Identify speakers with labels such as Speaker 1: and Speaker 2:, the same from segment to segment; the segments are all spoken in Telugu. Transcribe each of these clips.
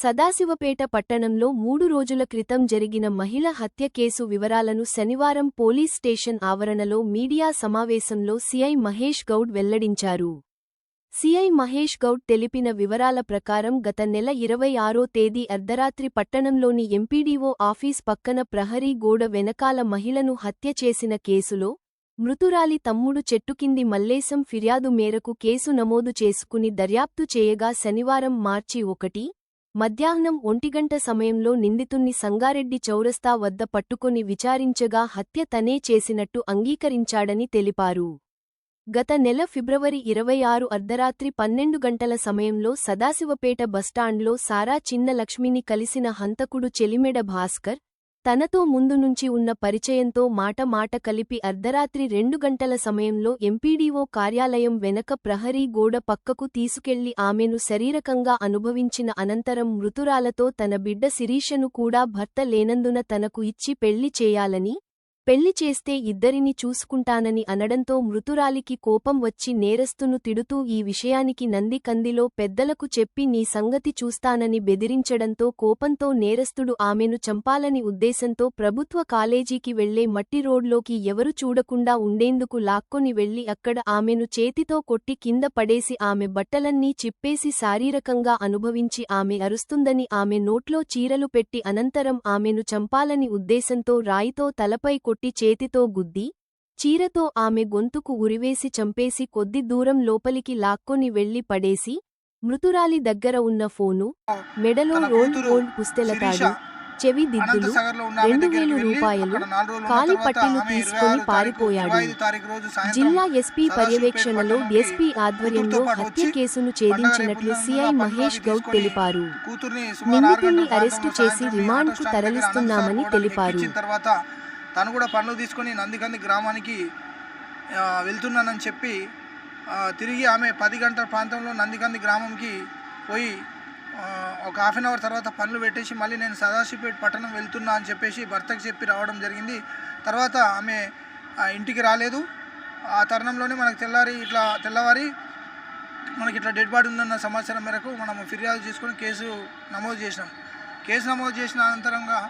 Speaker 1: సదాశివపేట పట్టణంలో మూడు రోజుల క్రితం జరిగిన మహిళ హత్య కేసు వివరాలను శనివారం పోలీస్ స్టేషన్ ఆవరణలో మీడియా సమావేశంలో సిఐ మహేష్ గౌడ్ వెల్లడించారు. సిఐ మహేష్ గౌడ్ తెలిపిన వివరాల ప్రకారం గత నెల ఇరవై ఆరో తేదీ అర్ధరాత్రి పట్టణంలోని ఎంపీడీఓ ఆఫీస్ పక్కన ప్రహరీ గోడ వెనకాల మహిళను హత్య చేసిన కేసులో మృతురాలి తమ్ముడు చెట్టుకింది మల్లేశం ఫిర్యాదు మేరకు కేసు నమోదు చేసుకుని దర్యాప్తు చేయగా శనివారం మార్చి ఒకటి మధ్యాహ్నం ఒంటిగంట సమయంలో నిందితుణ్ణి సంగారెడ్డి చౌరస్తా వద్ద పట్టుకొని విచారించగా హత్య తనే చేసినట్టు అంగీకరించాడని తెలిపారు. గత నెల ఫిబ్రవరి ఇరవై ఆరు అర్ధరాత్రి పన్నెండు గంటల సమయంలో సదాశివపేట బస్టాండ్లో సారా చిన్న లక్ష్మిని కలిసిన హంతకుడు చెలిమెడ భాస్కర్ తనతో ముందు నుంచి ఉన్న పరిచయంతో మాట మాట కలిపి అర్ధరాత్రి రెండు గంటల సమయంలో ఎంపీడీఓ కార్యాలయం వెనక ప్రహరీ గోడ పక్కకు తీసుకెళ్ళి ఆమెను శరీరకంగా అనుభవించిన అనంతరం మృతురాలతో తన బిడ్డ శిరీషను కూడా భర్త లేనందున తనకు ఇచ్చి పెళ్ళి చేయాలని పెళ్ళి చేస్తే ఇద్దరిని చూసుకుంటానని అనడంతో మృతురాలికి కోపం వచ్చి నేరస్తును తిడుతూ ఈ విషయానికి నంది కందిలో పెద్దలకు చెప్పి నీ సంగతి చూస్తానని బెదిరించడంతో కోపంతో నేరస్తుడు ఆమెను చంపాలని ఉద్దేశంతో ప్రభుత్వ కాలేజీకి వెళ్ళే మట్టి రోడ్లోకి ఎవరు చూడకుండా ఉండేందుకు లాక్కొని వెళ్ళి అక్కడ ఆమెను చేతితో కొట్టి కింద పడేసి ఆమె బట్టలన్నీ చిప్పేసి శారీరకంగా అనుభవించి ఆమె అరుస్తుందని ఆమె నోట్లో చీరలు పెట్టి అనంతరం ఆమెను చంపాలని ఉద్దేశంతో రాయితో తలపై కొట్టి చేతితో గుద్ది చీరతో ఆమె గొంతుకు ఉరివేసి చంపేసి కొద్ది దూరం లోపలికి లాక్కొని వెళ్ళి పడేసి మృతురాలి దగ్గర ఉన్న ఫోను మెడలో రోల్ గోల్డ్ పుస్తెలతాడు చెవి దిద్దులు రెండు వేలు రూపాయలు కాలి పట్టీలు తీసుకొని
Speaker 2: 26 తారీఖు,
Speaker 1: పారిపోయాడు.
Speaker 2: 25 తారీఖు రోజు సాయంత్రం
Speaker 1: జిల్లా ఎస్పీ పర్యవేక్షణలో ఎస్పీ ఆధ్వర్యంలో హత్య కేసును ఛేదించినట్లు సిఐ మహేష్ గౌడ్ తెలిపారు. నిందితుడిని
Speaker 2: గంటల
Speaker 1: అరెస్టు చేసి రిమాండ్కు తరలిస్తున్నామని తెలిపారు.
Speaker 2: తను కూడా పనులు తీసుకొని నందికంది గ్రామానికి వెళ్తున్నానని చెప్పి తిరిగి ఆమె పది గంటల ప్రాంతంలో నందికంది గ్రామంకి పోయి ఒక హాఫ్ అన్ అవర్ తర్వాత పనులు పెట్టేసి మళ్ళీ నేను సదాశివపేట పట్టణం వెళ్తున్నా అని చెప్పేసి భర్తకు చెప్పి రావడం జరిగింది. తర్వాత ఆమె ఇంటికి రాలేదు. ఆ తరుణంలోనే మనకు తెల్లారి ఇట్లా తెల్లవారి మనకి ఇట్లా డెడ్ బాడీ ఉందన్న సమాచారం మేరకు మనం ఫిర్యాదు చేసుకొని కేసు నమోదు చేసినాం. కేసు నమోదు చేసిన అనంతరంగా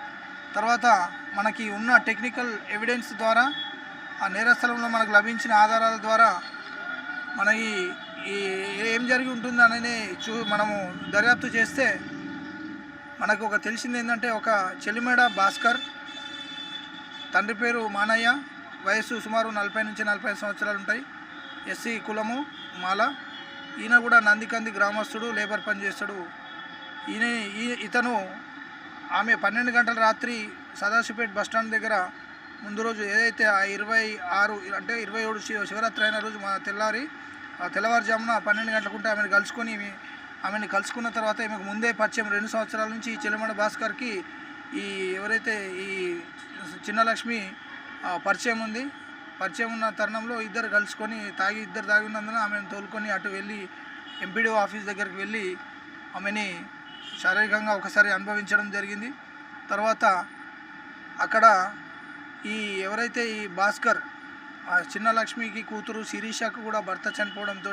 Speaker 2: తర్వాత మనకి ఉన్న టెక్నికల్ ఎవిడెన్స్ ద్వారా ఆ నేరస్థలంలో మనకు లభించిన ఆధారాల ద్వారా మనకి ఈ ఏం జరిగి ఉంటుందనే చూ మనము దర్యాప్తు చేస్తే మనకు ఒక తెలిసింది ఏంటంటే ఒక చెలిమేడ భాస్కర్ తండ్రి పేరు మానయ్య వయసు సుమారు నలభై నుంచి నలభై సంవత్సరాలు ఉంటాయి. ఎస్సీ కులము మాల. ఈయన కూడా నందికంది గ్రామస్తుడు లేబర్ పని చేస్తాడు. ఈయన ఈ- ఇతను ఆమె పన్నెండు గంటల రాత్రి సదాశివపేట బస్టాండ్ దగ్గర ముందు రోజు ఏదైతే ఆ ఇరవై ఆరు అంటే ఇరవై ఏడు శివరాత్రి అయిన రోజు మా తెల్లారి ఆ తెల్లవారుజామున పన్నెండు గంటలకుంటే ఆమెను కలుసుకొని ఆమెను కలుసుకున్న తర్వాత ఈమెకు ముందే పరిచయం రెండు సంవత్సరాల నుంచి ఈ భాస్కర్కి ఈ ఎవరైతే ఈ చిన్న లక్ష్మి పరిచయం ఉంది. పరిచయం ఉన్న తరుణంలో ఇద్దరు కలుసుకొని తాగి ఇద్దరు తాగినందున ఆమెను తోలుకొని అటు వెళ్ళి ఎంపీడీఓ ఆఫీస్ దగ్గరికి వెళ్ళి ఆమెని శారీరకంగా ఒకసారి అనుభవించడం జరిగింది. తర్వాత అక్కడ ఈ ఎవరైతే ఈ భాస్కర్ చిన్న లక్ష్మికి కూతురు శిరీషకు కూడా భర్త చనిపోవడంతో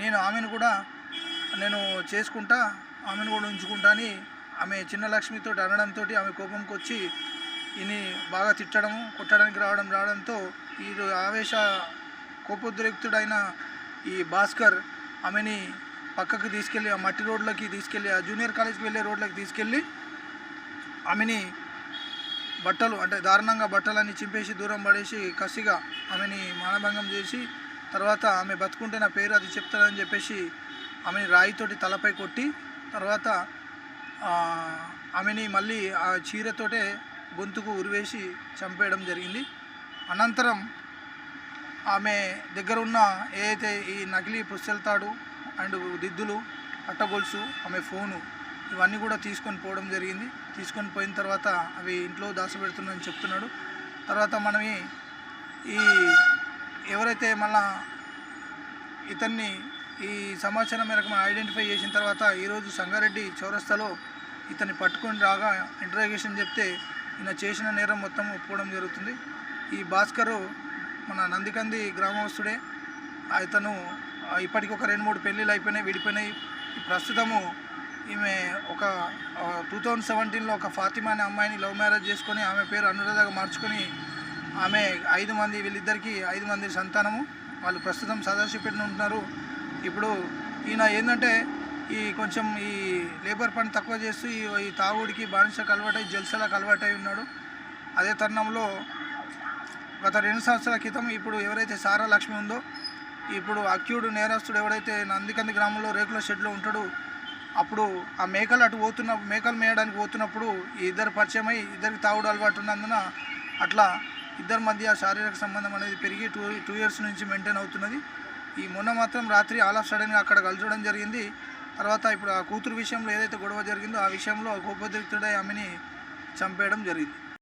Speaker 2: నేను ఆమెను కూడా నేను చేసుకుంటా ఆమెను కూడా ఉంచుకుంటా అని ఆమె చిన్న లక్ష్మితో అనడంతో ఆమె కోపంకి వచ్చి ఇని బాగా తిట్టడము కొట్టడానికి రావడం రావడంతో ఈ ఆవేశ కోపోద్రిక్తుడైన ఈ భాస్కర్ ఆమెని పక్కకు తీసుకెళ్ళి ఆ మట్టి రోడ్లకి తీసుకెళ్ళి ఆ జూనియర్ కాలేజ్కి వెళ్ళే రోడ్లకి తీసుకెళ్ళి ఆమెని బట్టలు అంటే దారుణంగా బట్టలన్నీ చింపేసి దూరం పడేసి కసిగా ఆమెని మానభంగం చేసి తర్వాత ఆమె బతుకుంటే నా పేరు అది చెప్తారని చెప్పేసి ఆమెని రాయితోటి తలపై కొట్టి తర్వాత ఆమెని మళ్ళీ ఆ చీరతోటే గొంతుకు ఉరివేసి చంపేయడం జరిగింది. అనంతరం ఆమె దగ్గర ఉన్న ఏదైతే ఈ నకిలీ పుస్తెలతాడు అండ్ దిద్దులు అట్టగొలుసు ఆమె ఫోను ఇవన్నీ కూడా తీసుకొని పోవడం జరిగింది. తీసుకొని పోయిన తర్వాత అవి ఇంట్లో దాచబెడుతున్నాయని చెప్తున్నాడు. తర్వాత మనమే ఈ ఎవరైతే మళ్ళా ఇతన్ని ఈ సమాచారం మేరకు మనం ఐడెంటిఫై చేసిన తర్వాత ఈరోజు సంగారెడ్డి చౌరస్తాలో ఇతన్ని పట్టుకొని రాగా ఇంటరాగేషన్ చెప్తే ఈయన చేసిన నేరం మొత్తం ఒప్పుకోవడం జరుగుతుంది. ఈ భాస్కరు మన నందికంది గ్రామస్తుడే. ఇతను ఇప్పటికి ఒక రెండు మూడు పెళ్ళిళ్ళు అయిపోయినాయి విడిపోయినాయి. ప్రస్తుతము ఈమె ఒక టూ థౌజండ్ సెవెంటీన్లో ఒక ఫాతిమా అనే అమ్మాయిని లవ్ మ్యారేజ్ చేసుకొని ఆమె పేరు అనురాధగా మార్చుకొని ఆమె ఐదు మంది వీళ్ళిద్దరికి ఐదు మంది సంతానము. వాళ్ళు ప్రస్తుతం సదాశివపేటలో ఉంటున్నారు? ఇప్పుడు ఈయన ఏంటంటే ఈ కొంచెం ఈ లేబర్ పని తక్కువ చేస్తూ ఈ ఈ తాగుడికి బానిసకు అలవాటై జల్సలకు అలవాటై ఉన్నాడు. అదే తరుణంలో గత రెండు సంవత్సరాల క్రితం ఇప్పుడు ఎవరైతే సారా లక్ష్మి ఉందో ఇప్పుడు అక్యూడు నేరస్తుడు ఎవడైతే నందికంది గ్రామంలో రేకుల షెడ్లో ఉంటాడో అప్పుడు ఆ మేకలు అటు పోతున్న మేకలు మేయడానికి పోతున్నప్పుడు ఈ ఇద్దరు పరిచయం అయి ఇద్దరికి తాగుడు అలవాటు ఉన్నందున అట్లా ఇద్దరి మధ్య శారీరక సంబంధం అనేది పెరిగి టూ టూ ఇయర్స్ నుంచి మెయింటైన్ అవుతున్నది. ఈ మొన్న మాత్రం రాత్రి ఆల్ ఆఫ్ సడన్గా అక్కడ కలచడం జరిగింది. తర్వాత ఇప్పుడు ఆ కూతురు విషయంలో ఏదైతే గొడవ జరిగిందో ఆ విషయంలో కోపోద్రిక్తుడై ఆమెని చంపేయడం జరిగింది.